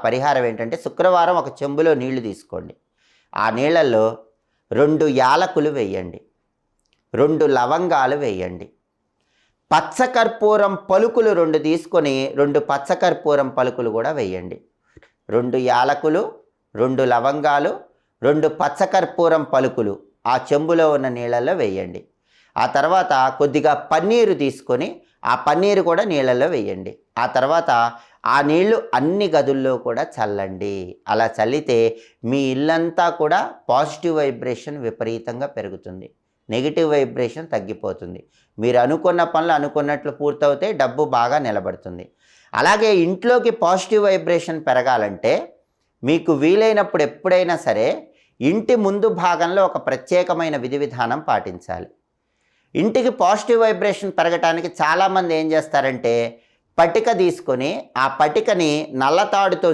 పరిహారం ఏంటంటే శుక్రవారం ఒక చెంబులో నీళ్ళు తీసుకోండి. ఆ నీళ్ళల్లో రెండు యాలకులు వేయండి. రెండు లవంగాలు వేయండి. పచ్చకర్పూరం పలుకులు రెండు తీసుకొని రెండు పచ్చకర్పూరం పలుకులు కూడా వేయండి. రెండు యాలకులు రెండు లవంగాలు రెండు పచ్చకర్పూరం పలుకులు ఆ చెంబులో ఉన్న నీళ్ళల్లో వేయండి. ఆ తర్వాత కొద్దిగా పన్నీరు తీసుకొని ఆ పన్నీరు కూడా నీళ్ళల్లో వేయండి. ఆ తర్వాత ఆ నీళ్ళు అన్ని గదుల్లో కూడా చల్లండి. అలా చల్లితే మీ ఇల్లంతా కూడా పాజిటివ్ వైబ్రేషన్ విపరీతంగా పెరుగుతుంది. నెగిటివ్ వైబ్రేషన్ తగ్గిపోతుంది. మీరు అనుకున్న పనులు అనుకున్నట్లు పూర్తవుతాయి డబ్బు బాగా నిలబడుతుంది. అలాగే ఇంట్లోకి పాజిటివ్ వైబ్రేషన్ పెరగాలంటే మీకు వీలైనప్పుడు ఎప్పుడైనా సరే ఇంటి ముందు భాగంలో ఒక ప్రత్యేకమైన విధి విధానం పాటించాలి. ఇంటికి పాజిటివ్ వైబ్రేషన్ పెరగటానికి చాలామంది ఏం చేస్తారంటే పటిక తీసుకొని ఆ పటికని నల్లతాడుతో